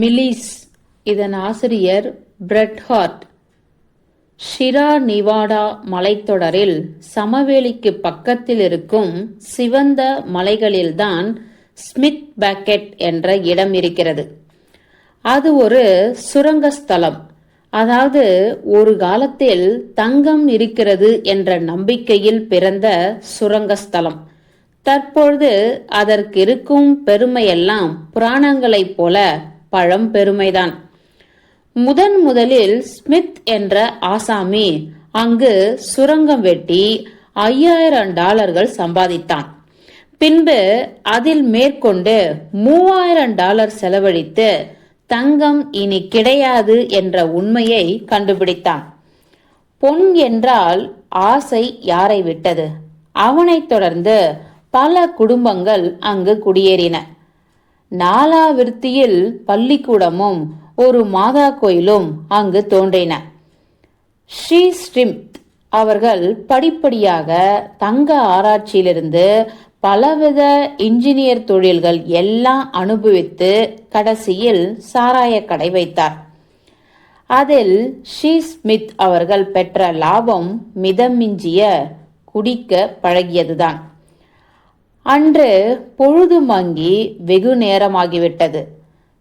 மிலிஸ் இதன் ஆசிரியர் பிரெட்ஹார்ட். ஷிரா நிவாடா மலைத்தொடரில் சமவெளிக்கு பக்கத்தில் இருக்கும் சிவந்த மலைகளில்தான் ஸ்மித் பேக்கெட் என்ற இடம் இருக்கிறது. அது ஒரு சுரங்க ஸ்தலம். அதாவது ஒரு காலத்தில் தங்கம் இருக்கிறது என்ற நம்பிக்கையில் பிறந்த சுரங்க ஸ்தலம். தற்பொழுது அதற்கு இருக்கும் பெருமையெல்லாம் புராணங்களைப் போல பழம் பெருமைதான். முதன் முதலில் ஸ்மித் என்ற ஆசாமி அங்கு சுரங்கம் வெட்டி ஐயாயிரம் டாலர்கள் சம்பாதித்தான். பின்பு அதில் மேற்கொண்டு மூவாயிரம் டாலர் செலவழித்து தங்கம் இனி கிடையாது என்ற உண்மையை கண்டுபிடித்தான். பொன் என்றால் ஆசை யாரை விட்டது? அவனைத் தொடர்ந்து பல குடும்பங்கள் அங்கு குடியேறின. நாலாவிருத்தியில் பள்ளிக்கூடமும் ஒரு மாதா கோயிலும் அங்கு தோன்றின. ஸ்ரீ ஸ்ரிம்த் அவர்கள் படிப்படியாக தங்க ஆராய்ச்சியிலிருந்து பலவித இன்ஜினியர் தொழில்கள் எல்லாம் அனுபவித்து கடைசியில் சாராய கடை வைத்தார். அதில் ஷீ ஸ்மித் அவர்கள் பெற்ற லாபம் மிதமிஞ்சிய குடிக்க பழகியதுதான். அன்று பொழுது மங்கி வெகு நேரமாகிவிட்டது.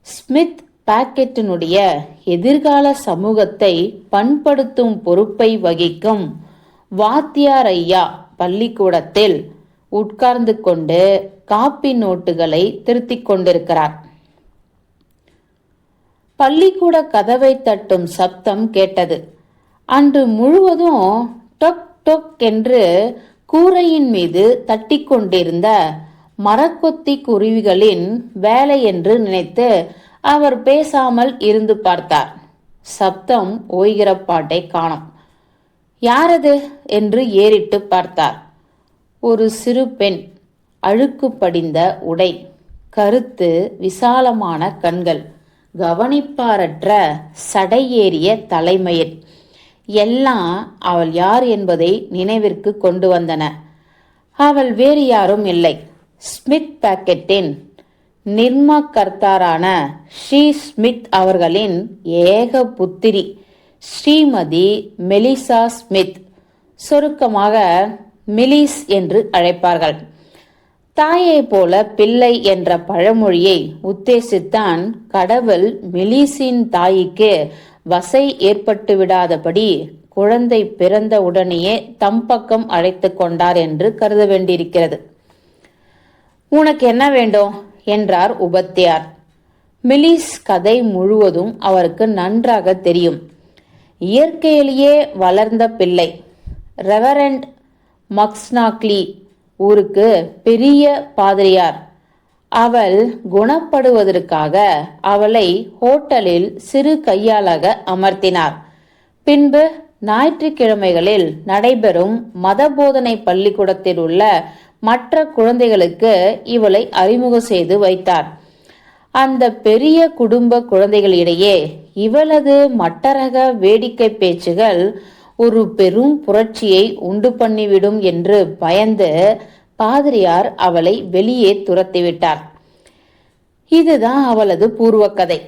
ஸ்மித் பாக்கெட்டினுடைய எதிர்கால சமூகத்தை பண்படுத்தும் பொறுப்பை வகிக்கும் வாத்தியார் ஐயா பள்ளிக்கூடத்தில் உட்கார்ந்து கொண்டு காப்பி நோட்டுகளை திருத்திக் கொண்டிருக்கிறார். பள்ளிக்கூட கதவை தட்டும் சப்தம் கேட்டது. அன்று முழுவதும் டொக் டொக் என்று கூரையின் மீது தட்டி கொண்டிருந்த மரக்கொத்தி குருவிகளின் வேலை என்று நினைத்து அவர் பேசாமல் இருந்து பார்த்தார். சப்தம் ஓய்கிற பாட்டை காணும். யாரது? என்று ஏறிட்டு பார்த்தார். ஒரு சிறு பெண் அழுக்கு படிந்த உடை கருத்து விசாலமான கண்கள் கவனிப்பாரற்ற சடையேறிய தலைமயிர் எல்லாம் அவள் யார் என்பதை நினைவிற்கு கொண்டு வந்தன. அவள் வேறு யாரும் இல்லை. ஸ்மித் பாக்கெட்டின் நிர்மாகர்த்தாரான ஸ்ரீ ஸ்மித் அவர்களின் ஏக புத்திரி ஸ்ரீமதி மெலிசா ஸ்மித் சுருக்கமாக மிலிஸ் என்று அழைப்பார்கள். தாயை போல பிள்ளை என்ற பழமொழியை உத்தேசித்தான் கடவுள் மிலிஸின் தாய்க்கு வசை ஏற்பட்டு விடாதபடி குழந்தை பிறந்த உடனேயே தம் பக்கம் அழைத்து கொண்டார் என்று கருத வேண்டியிருக்கிறது. உனக்கு என்ன வேண்டும்? என்றார் உபத்தியார். மிலிஸ் கதை முழுவதும் அவருக்கு நன்றாக தெரியும். இயற்கையிலேயே வளர்ந்த பிள்ளை. ரெவரண்ட் மக்ஸ்னாக்லி ஊருக்கு பெரிய பாதிரியார். அவள் குணப்படுவதற்காக அவளை ஹோட்டலில் சிறு கையாளாக அமர்த்தினார். பின்பு ஞாயிற்றுக்கிழமைகளில் நடைபெறும் மத போதனை பள்ளிக்கூடத்தில் உள்ள மற்ற குழந்தைகளுக்கு இவளை அறிமுகம் செய்து வைத்தார். அந்த பெரிய குடும்ப குழந்தைகளிடையே இவளது மட்டரக வேடிக்கை பேச்சுகள் ஒரு பெரும் புரட்சியை உண்டு பண்ணிவிடும் என்று பயந்து பாதிரியார் அவளை வெளியே துரத்திவிட்டார் இதுதான் அவளது பூர்வ கதை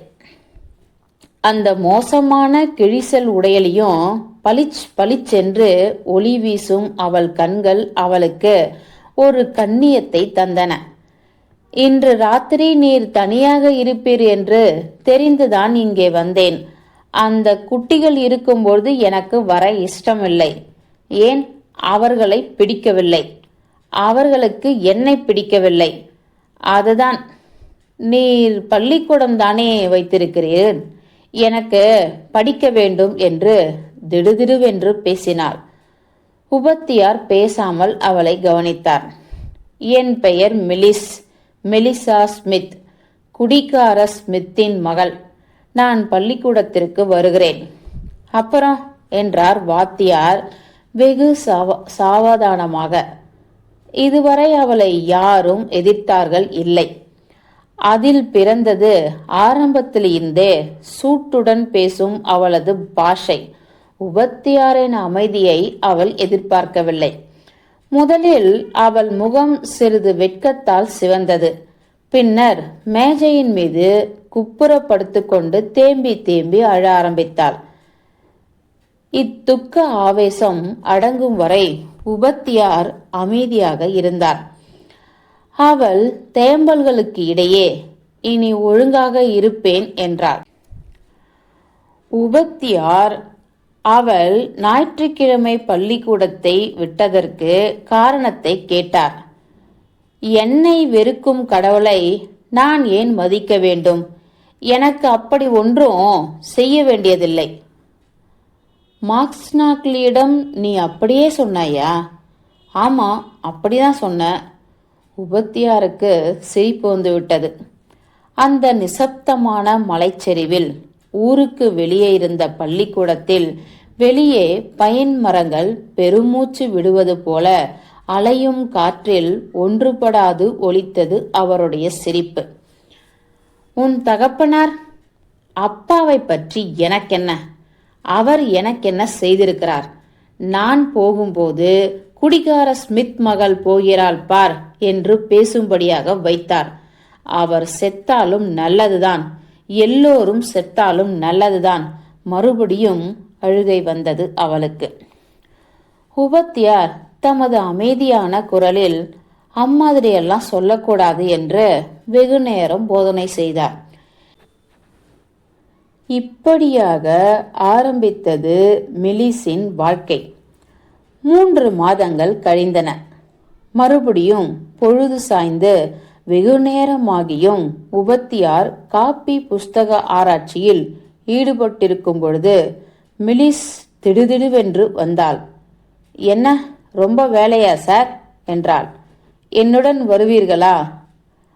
அந்த மோசமான கிழிசல் உடையலையும் பளிச் பளிச்சென்று ஒளி வீசும் அவள் கண்கள் அவளுக்கு ஒரு கண்ணியத்தை தந்தன. இன்று ராத்திரி நீர் தனியாக இருப்பீர் என்று தெரிந்துதான் இங்கே வந்தேன். அந்த குட்டிகள் இருக்கும்போது எனக்கு வர இஷ்டமில்லை. ஏன்? அவர்களை பிடிக்கவில்லை. அவர்களுக்கு என்னை பிடிக்கவில்லை. அதுதான் நீர் பள்ளிக்கூடம் தானே வைத்திருக்கிறீர். எனக்கு படிக்க வேண்டும் என்று திடுதிடுவென்று பேசினாள். உபத்தியார் பேசாமல் அவளை கவனித்தார். என் பெயர் மெலிஸ் மெலிசா ஸ்மித் குடிகார ஸ்மித்தின் மகள். நான் பள்ளிக்கூடத்திற்கு வருகிறேன். அப்புறம் என்றார் வாத்தியார் வெகு சாவ சாவதானமாக. இதுவரை அவளை யாரும் எதிர்த்தார்கள் இல்லை. அதில் பிறந்தது ஆரம்பத்திலிருந்தே சூட்டுடன் பேசும் அவளது பாஷை. உபத்தியாரின் அமைதியை அவள் எதிர்பார்க்கவில்லை. முதலில் அவள் முகம் சிறிது வெட்கத்தால் சிவந்தது. பின்னர் மேஜையின் மீது குப்புறப்படுத்து கொண்டு தேம்பி தேம்பி அழ ஆரம்பித்தாள். இத்துக்க ஆவேசம் அடங்கும் வரை உபத்தியார் அமைதியாக இருந்தார். அவள் தேம்பல்களுக்கு இடையே இனி ஒழுங்காக இருப்பேன் என்றார் உபத்தியார் அவள் ஞாயிற்றுக்கிழமை பள்ளிக்கூடத்தை விட்டதற்கு காரணத்தை கேட்டார். என்னை வெறுக்கும் கடவுளை நான் ஏன் மதிக்க வேண்டும்? எனக்கு அப்படி ஒன்றும் செய்ய வேண்டியதில்லை. மார்க்ஸ்னாக்லியிடம் நீ அப்படியே சொன்னாயா? ஆமா அப்படிதான் சொன்ன. உபத்தியாருக்கு சிரிப்பு வந்து விட்டது அந்த நிசப்தமான மலைச்சரிவில் ஊருக்கு வெளியே இருந்த பள்ளிக்கூடத்தில் வெளியே பயன் மரங்கள் பெருமூச்சு விடுவது போல அலையும் காற்றில் ஒன்றுபடாது ஒலித்தது அவருடைய சிரிப்பு. உன் தகப்பனார் அப்பாவை பற்றி எனக்கென்ன? அவர் எனக்கென்ன செய்திருக்கிறார்? நான் போகும்போது குடிகார ஸ்மித் மகள் போகிறாள் பார் என்று பேசும்படியாக வைத்தார். அவர் செத்தாலும் நல்லதுதான். எல்லோரும் செத்தாலும் நல்லதுதான். மறுபடியும் அழுகை வந்தது அவளுக்கு. உபத்தியார் தமது அமைதியான குரலில் அம்மாதிரியெல்லாம் சொல்லக்கூடாது என்று வெகு நேரம் போதனை செய்தார். இப்படியாக ஆரம்பித்தது மிலிஸின் வாழ்க்கை. மூன்று மாதங்கள் கழிந்தன. மறுபடியும் பொழுது சாய்ந்து வெகு நேரமாகியும் உபத்தியார் காப்பி புஸ்தக ஆராய்ச்சியில் ஈடுபட்டிருக்கும் பொழுது மிலிஸ் திடுதிடுவென்று வந்தாள். என்ன ரொம்ப வேலையா சார்? என்றாள். என்னுடன் வருவீர்களா?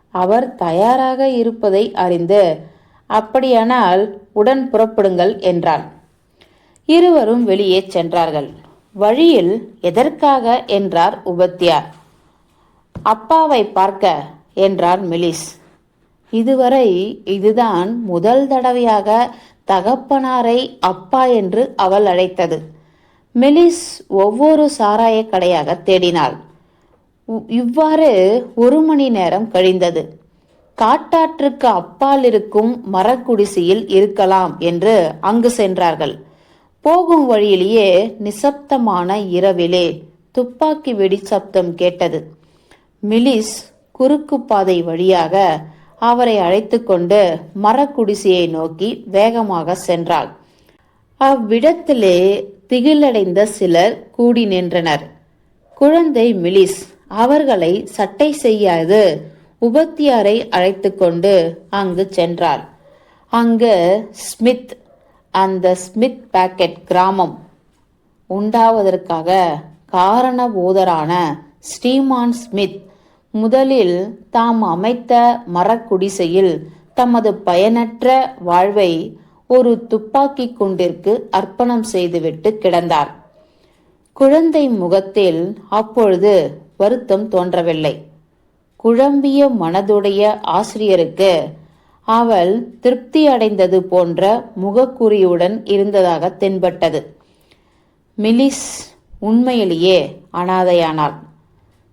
அவர் தயாராக இருப்பதை அறிந்து அப்படியானால் உடன் புறப்படுங்கள் என்றான். இருவரும் வெளியே சென்றார்கள். வழியில் எதற்காக என்றார் உபத்தியார். அப்பாவை பார்க்க என்றார் மெலிஸ். இதுவரை இதுதான் முதல் தடவையாக தகப்பனாரை அப்பா என்று அவள் அழைத்தது. மெலிஸ் ஒவ்வொரு சாராய கடையாக தேடினாள். இவ்வாறு ஒரு மணி நேரம் கழிந்தது. காட்டாற்றுக்கு அப்பால் இருக்கும் மரக்குடிசையில் இருக்கலாம் என்று அங்கு சென்றார்கள். போகும் வழியிலேயே நிசப்தமான இரவிலே துப்பாக்கி வெடி சப்தம் கேட்டது. மிலிஸ் குறுக்கு பாதை வழியாக அவரை அழைத்து கொண்டு மரக்குடிசையை நோக்கி வேகமாக சென்றாள். அவ்விடத்திலே திகிலடைந்த சிலர் கூடி நின்றனர். குழந்தை மிலிஸ் அவர்களை சட்டை செய்யாது உபத்தியாரை அழைத்து கொண்டு அங்கு சென்றார். அங்கு ஸ்மித் அந்த ஸ்மித் பேக்கெட் கிராமம் உண்டாவதற்காக காரணபூதரான ஸ்ரீமான் ஸ்மித் முதலில் தாம் அமைத்த மரக்குடிசையில் தமது பயனற்ற வாழ்வை ஒரு துப்பாக்கி குண்டிற்கு அர்ப்பணம் செய்துவிட்டு கிடந்தார். குழந்தை முகத்தில் அப்பொழுது வருத்தம் தோன்றவில்லை. குழம்பிய மனதுடைய ஆசிரியருக்கு. அவள் திருப்தி அடைந்தது போன்ற முகக்குறியுடன் இருந்ததாக தென்பட்டது. மிலிஸ் உண்மையிலேயே அனாதையானாள்.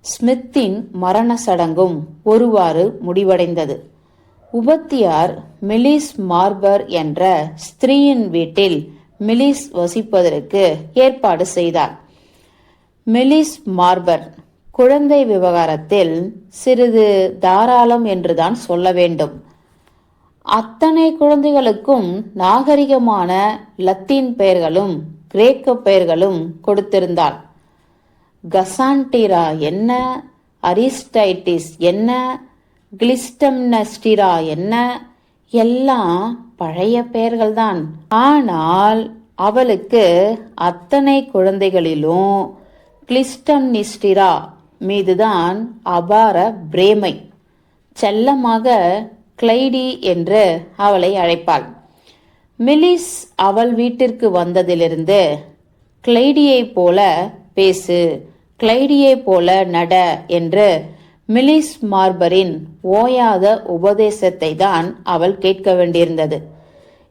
ஸ்மித்தின் மரண சடங்கும் ஒருவாறு முடிவடைந்தது. உபத்தியார் மிலிஸ் மார்பர் என்ற ஸ்திரீயின் வீட்டில் மிலிஸ் வசிப்பதற்கு ஏற்பாடு செய்தார். மெலிஸ் மார்பர் குழந்தை விவகாரத்தில் சிறிது தாராளம் என்றுதான் சொல்ல வேண்டும். அத்தனை குழந்தைகளுக்கும் நாகரிகமான லத்தீன் பெயர்களும் கிரேக்க பெயர்களும் கொடுத்திருந்தாள். கசான்டிரா என்ன? அரிஸ்டைட்டிஸ் என்ன? கிளிஸ்டம்னஸ்டிரா என்ன? எல்லாம் பழைய பெயர்கள்தான். ஆனால் அவளுக்கு அத்தனை குழந்தைகளிலும் கிளிஸ்டம்னிஸ்டிரா மீதுதான் அபார பிரேமை. செல்லமாக கிளைடி என்று அவளை அழைப்பாள். மிலிஸ் அவள் வீட்டிற்கு வந்ததிலிருந்து கிளைடியைப் போல பேசு கிளைடியைப் போல நட என்று மிலிஸ் மார்பரின் ஓயாத உபதேசத்தை தான் அவள் கேட்க வேண்டியிருந்தது.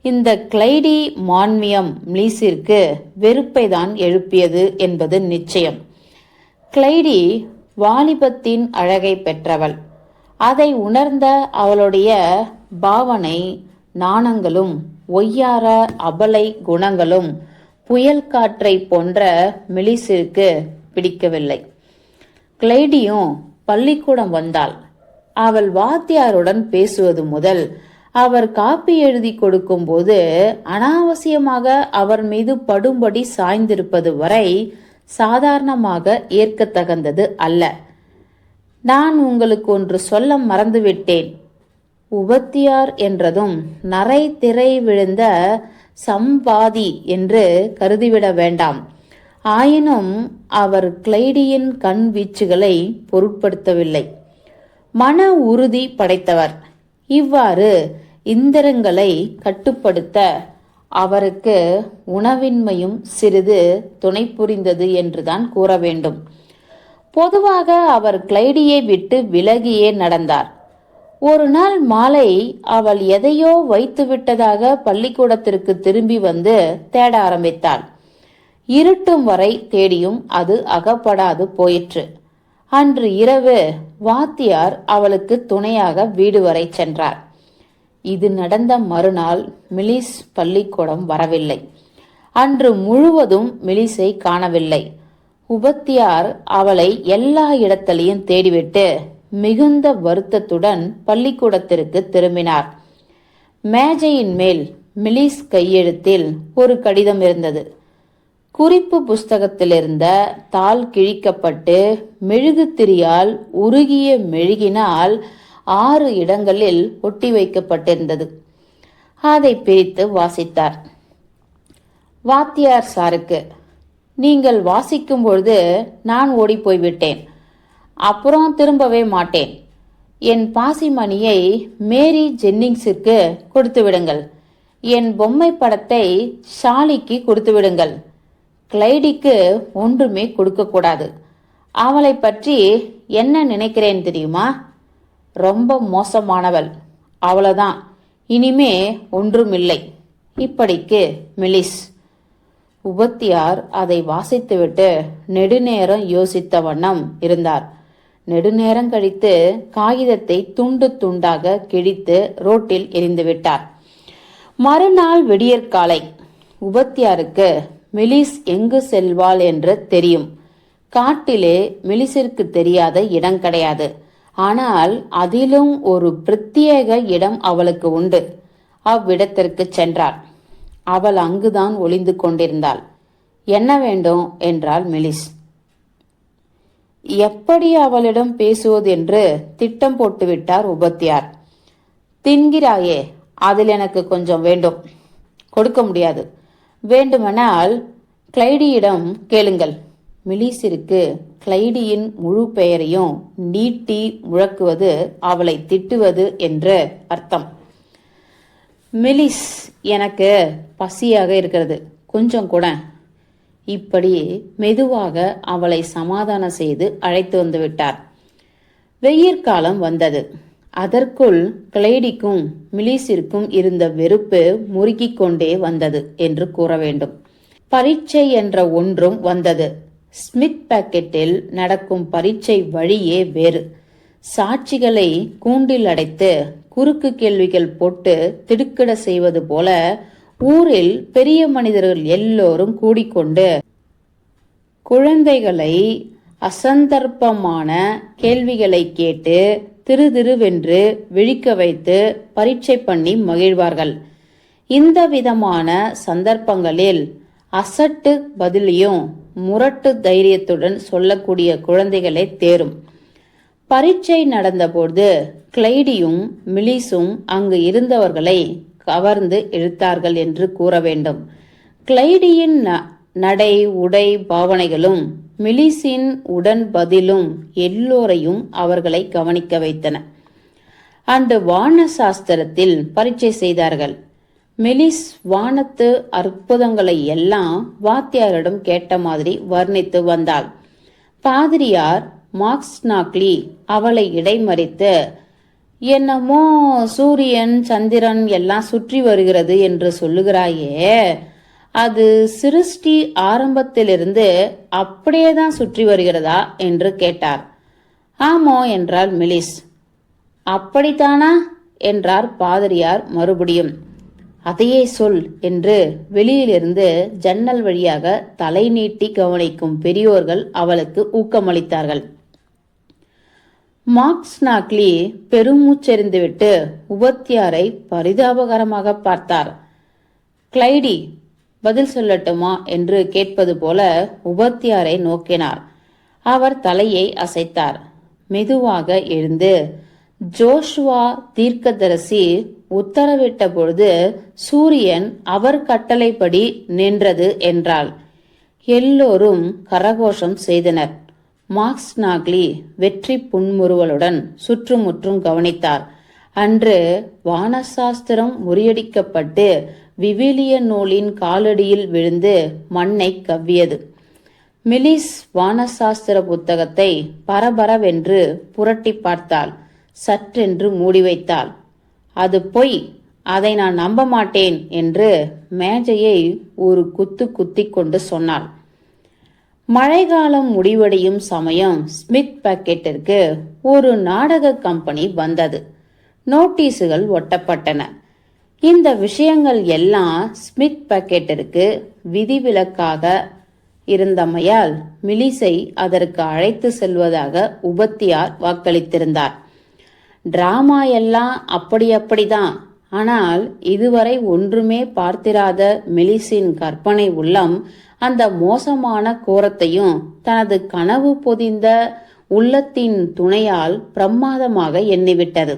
இந்த கிளைடி மான்மியம் மிலிஸிற்கு வெறுப்பை தான் எழுப்பியது என்பது நிச்சயம். கிளைடி வாலிபத்தின் அழகை பெற்றவள். அதை உணர்ந்த அவளுடைய பாவனை நாணங்களும் ஒய்யார அபலை குணங்களும் புயல் காற்றை போன்ற மெலிசிற்கு பிடிக்கவில்லை. கிளைடியும் பள்ளிக்கூடம் வந்தாள். அவள் வாத்தியாருடன் பேசுவது முதல் அவர் காப்பி எழுதி கொடுக்கும்போது அனாவசியமாக அவர் மீது படும்படி சாய்ந்திருப்பது வரை சாதாரணமாக ஏற்கத்தகுந்தது அல்ல. நான் உங்களுக்கு ஒன்று சொல்ல மறந்துவிட்டேன். உபத்தியார் என்றதும் நரை திரை விழுந்த சம்பாதி என்று கருதிவிட வேண்டாம். ஆயினும் அவர் கிளைடியின் கண் வீச்சுகளை பொருட்படுத்தவில்லை. மன உறுதி படைத்தவர். இவ்வாறு இந்திரங்களை கட்டுப்படுத்த அவருக்கு உணவின்மையும் சிறிது துணை புரிந்தது என்றுதான் கூற வேண்டும் பொதுவாக அவர் கிளைடியை விட்டு விலகியே நடந்தார். ஒரு நாள் மாலை அவள் எதையோ வைத்து விட்டதாக பள்ளிக்கூடத்திற்கு திரும்பி வந்து தேட ஆரம்பித்தாள். இருட்டும் வரை தேடியும் அது அகப்படாது போயிற்று. அன்று இரவு வாத்தியார் அவளுக்கு துணையாக வீடு வரை சென்றார். இது நடந்த மறுநாள் மிலிஸ் பள்ளிக்கூடம் வரவில்லை. அன்று முழுவதும் மிலிஸை காணவில்லை. உபத்தியார் அவளை எல்லா இடத்திலையும் தேடிவிட்டு மிகுந்த வருத்தத்துடன் பள்ளிக்கூடத்திற்கு திரும்பினார். மேஜையின் மேல் மிலிஸ் கையெழுத்தில் ஒரு கடிதம் இருந்தது. குறிப்பு புஸ்தகத்திலிருந்த தாள் கிழிக்கப்பட்டு மெழுகுத்திரியால் உருகிய மெழுகினால் ஆறு இடங்களில் ஒட்டி வைக்கப்பட்டிருந்தது. அதை பிரித்து வாசித்தார். வாத்தியார் சாருக்கு நீங்கள் வாசிக்கும் பொழுது நான் ஓடி போய்விட்டேன் அப்புறம் திரும்பவே மாட்டேன். என் பாசிமணியை மேரி ஜென்னிங்ஸிற்கு கொடுத்து விடுங்கள். என் பொம்மை படத்தை ஷாலிக்கு கொடுத்து விடுங்கள். கிளைடிக்கு ஒன்றுமே கொடுக்கக்கூடாது. அவளை பற்றி என்ன நினைக்கிறேன் தெரியுமா? ரொம்ப மோசமானவள். அவ்வளோதான் இனிமே ஒன்றுமில்லை. இப்படிக்கு மெலிஸ். உபத்தியார் அதை வாசித்துவிட்டு நெடுநேரம் யோசித்த வண்ணம் இருந்தார். நெடுநேரம் கழித்து காகிதத்தை துண்டு துண்டாக கிழித்து ரோட்டில் எரிந்துவிட்டார் மறுநாள் விடியற்காலை. உபத்தியாருக்கு மெலிஸ் எங்கு செல்வாள் என்று தெரியும். காட்டிலே மிலிசிற்கு தெரியாத இடம் கிடையாது. ஆனால் அதிலும் ஒரு பிரத்யேக இடம் அவளுக்கு உண்டு. அவ்விடத்திற்கு சென்றாள். அவள் அங்குதான் ஒளிந்து கொண்டிருந்தாள். என்ன வேண்டும்? என்றாள் மெலிஸ். எப்படி அவளிடம் பேசுவது என்று திட்டம் போட்டுவிட்டார் உபத்தியார். தின்கிறாயே அதில் எனக்கு கொஞ்சம் வேண்டும். கொடுக்க முடியாது. வேண்டுமெனால் கிளைடியிடம் கேளுங்கள். மிலிசிற்கு கிளைடியின் முழு பெயரையும் நீட்டி முழக்குவது அவளை திட்டுவது என்று அர்த்தம். மிலிஸ் எனக்கு பசியாக இருக்கிறது. கொஞ்சம் கூட. இப்படி மெதுவாக அவளை சமாதானம் செய்து அழைத்து வந்து விட்டார். வெயிற்காலம் வந்தது. அதற்குள் கிளைடிக்கும் மிலிசிற்கும் இருந்த வெறுப்பு முறுக்கிக் கொண்டே வந்தது என்று கூற வேண்டும். பரீட்சை என்ற ஒன்றும் வந்தது. ஸ்மித் பாக்கெட்டில் நடக்கும் பரீட்சை வழியே வேறு. சாட்சிகளை கூண்டில் அடைத்து குறுக்கு கேள்விகள் போட்டு திடுக்கிட செய்வது போல ஊரில் பெரிய மனிதர்கள் எல்லோரும் கூடிக்கொண்டு குழந்தைகளை அசந்தர்ப்பமான கேள்விகளை கேட்டு திரு திருவென்று விழிக்க வைத்து பரீட்சை பண்ணி மகிழ்வார்கள். இந்த விதமான சந்தர்ப்பங்களில் அசட்டு பதிலையும் முரட்டு தைரியத்துடன் சொல்லக்கூடிய குழந்தைகளை தேரும். பரீட்சை நடந்தபோது கிளைடியும் மிலிஸும் அங்கு இருந்தவர்களை கவர்ந்து இழுத்தார்கள் என்று கூற வேண்டும். கிளைடியின் ந- நடை உடை பாவனைகளும் மிலிஸின் உடன் பதிலும் எல்லோரையும் அவர்களை கவனிக்க வைத்தன. அன்று வான சாஸ்திரத்தில் பரீட்சை செய்தார்கள். மெலிஸ் வானத்து அற்புதங்களை எல்லாம் வாத்தியாரிடம் கேட்ட மாதிரி வர்ணித்து வந்தாள். பாதிரியார் மார்க்ஸ் நாக்லி அவளை இடைமறித்து என்னமோ சூரியன் சந்திரன் எல்லாம் சுற்றி வருகிறது என்று சொல்லுகிறாயே அது சிருஷ்டி ஆரம்பத்திலிருந்து அப்படியே தான் சுற்றி வருகிறதா? என்று கேட்டார். ஆமோ என்றாள் மெலிஸ். அப்படித்தானா? என்றார் பாதிரியார் மறுபடியும். அதையே சொல் என்று வெளியிலிருந்து ஜன்னல் வழியாக தலை நீட்டி கவனிக்கும் பெரியோர்கள் அவளுக்கு ஊக்கமளித்தார்கள். மார்க்ஸ் நாக்லி பெருமூச்செறிந்துவிட்டு உபத்தியாரை பரிதாபகரமாக பார்த்தார். கிளைடி பதில் சொல்லட்டுமா? என்று கேட்பது போல உபத்தியாரை நோக்கினார். அவர் தலையை அசைத்தார். மெதுவாக எழுந்து ஜோஷுவா தீர்க்கதரிசி உத்தரவிட்ட பொழுது சூரியன் அவர் கட்டளைப்படி நின்றது என்றாள். எல்லோரும் கரகோஷம் செய்தனர். மார்க்ஸ் நாக்லி வெற்றி புன்முறுவலுடன் சுற்றுமுற்றும் கவனித்தார் அன்று வானசாஸ்திரம் முறியடிக்கப்பட்டு விவிலிய நூலின் காலடியில் விழுந்து மண்ணை கவ்வியது. மிலிஸ் வானசாஸ்திர புத்தகத்தை பரபரவென்று புரட்டி பார்த்தாள். சற்றென்று மூடி வைத்தாள் அது பொய். அதை நான் நம்ப மாட்டேன் என்று மேஜையை ஒரு குத்து குத்தி கொண்டு சொன்னாள். மழைக்காலம் முடிவடையும் சமயம் ஸ்மித் பாக்கெட்டிற்கு ஒரு நாடக கம்பெனி வந்தது. நோட்டீஸுகள் ஒட்டப்பட்டன. இந்த விஷயங்கள் எல்லாம் ஸ்மித் பாக்கெட்டிற்கு விதிவிலக்காக இருந்தமையால் மிலிசை அதற்கு அழைத்து செல்வதாக உபத்தியார் வாக்களித்திருந்தார். டிராமா எல்லாம் அப்படி அப்படிதான். ஆனால் இதுவரை ஒன்றுமே பார்த்திராத மெலிசின் கற்பனை உள்ளம் அந்த மோசமான கோரத்தையும் தனது கனவு பொதிந்த உள்ளத்தின் துணையால் பிரமாதமாக எண்ணிவிட்டது.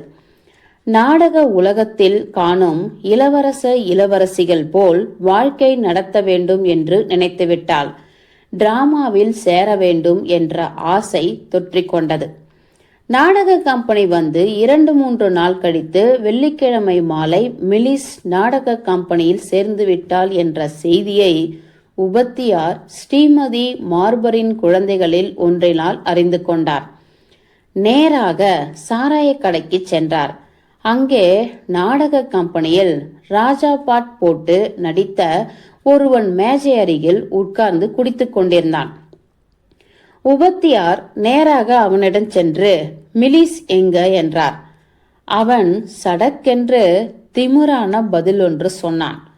நாடக உலகத்தில் காணும் இளவரச இளவரசிகள் போல் வாழ்க்கை நடத்த வேண்டும் என்று நினைத்துவிட்டாள். டிராமாவில் சேர வேண்டும் என்ற ஆசை தொற்றிக்கொண்டது. நாடக கம்பெனி வந்து இரண்டு மூன்று நாள் கழித்து வெள்ளிக்கிழமை மாலை மிலிஸ் நாடக கம்பெனியில் சேர்ந்து விட்டாள் என்ற செய்தியை உபத்தியார் ஸ்ரீமதி மார்பரின் குழந்தைகளில் ஒன்றினால் அறிந்து கொண்டார். நேராக சாராய கடைக்கு சென்றார். அங்கே நாடக கம்பெனியில் ராஜா பாட் போட்டு நடித்த ஒருவன் மேஜை அருகில் உட்கார்ந்து குடித்துக் கொண்டிருந்தான். உபத்தியார் நேராக அவனிடம் சென்று மிலிஸ் எங்க? என்றார். அவன் சடக்கென்று திமுறான பதில் ஒன்று சொன்னான்.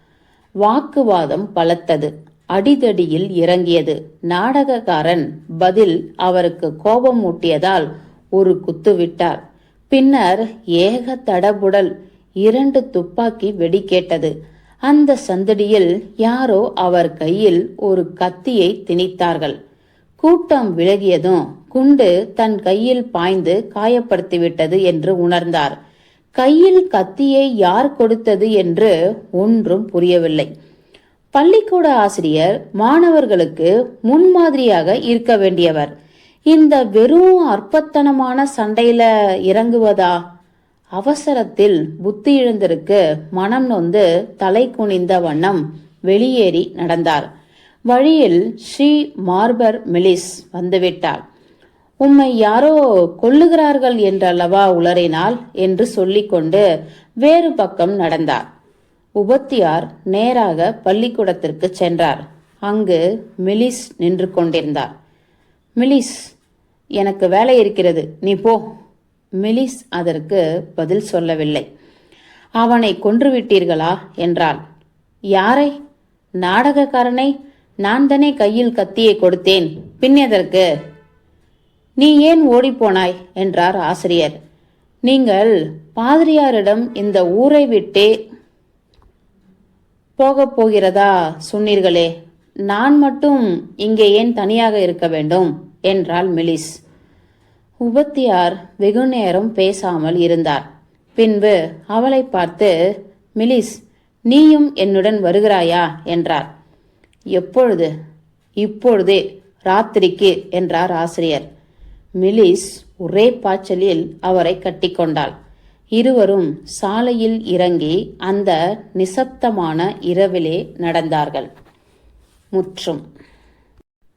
வாக்குவாதம் பலத்தது. அடிதடியில் இறங்கியது. நாடகக்காரன் பதில் அவருக்கு கோபம் ஊட்டியதால் ஒரு குத்து விட்டார். பின்னர் ஏக தடபுடல் இரண்டு துப்பாக்கி வெடி கேட்டது. அந்த சந்தடியில் யாரோ அவர் கையில் ஒரு கத்தியை திணித்தார்கள். கூட்டம் விலகியதும் குண்டு தன் கையில் பாய்ந்து காயப்படுத்திவிட்டது என்று உணர்ந்தார். கையில் கத்தியை யார் கொடுத்தது என்று ஒன்றும் புரியவில்லை. பள்ளிக்கூட ஆசிரியர் மாணவர்களுக்கு முன்மாதிரியாக இருக்க வேண்டியவர். இந்த வெறும் அற்பத்தனமான சண்டையில இறங்குவதா? அவசரத்தில் புத்தி இழந்திருக்கு மனம் நொந்து தலை குனிந்த வண்ணம் வெளியேறி நடந்தார். வழியில் ஸ்ரீ மார்பர் மெலிஸ் வந்துவிட்டாள். உம்மை யாரோ கொல்லுகிறார்கள் என்றல்லவா உளறினாள்? என்று சொல்லிக்கொண்டு வேறு பக்கம் நடந்தார். உபத்தியார் நேராக பள்ளிக்கூடத்திற்கு சென்றார். அங்கு மெலிஸ் நின்று கொண்டிருந்தார். மிலிஸ் எனக்கு வேலை இருக்கிறது. நீ போ. மிலிஸ் அதற்கு பதில் சொல்லவில்லை. அவனை கொன்றுவிட்டீர்களா என்றாள். யாரை? நாடகக்காரனை? நான் தானே கையில் கத்தியை கொடுத்தேன். பின் எதற்கு? நீ ஏன் ஓடிப்போனாய்? என்றார் ஆசிரியர். நீங்கள் பாதிரியாரிடம் இந்த ஊரை விட்டே போகப் போகிறதா சொன்னீர்களே? நான் மட்டும் இங்கே ஏன் தனியாக இருக்க வேண்டும்? என்றாள் மெலிஸ். உபத்தியார் வெகு நேரம் பேசாமல் இருந்தார். பின்பு அவளை பார்த்து மிலிஸ் நீயும் என்னுடன் வருகிறாயா? என்றார். எப்பொழுது? இப்பொழுதே ராத்திரிக்கு என்றார் ஆசிரியர். மிலிஸ் ஒரே பாய்ச்சலில் அவரை கட்டிக்கொண்டாள். இருவரும் சாலையில் இறங்கி அந்த நிசப்தமான இரவிலே நடந்தார்கள். முற்றும்.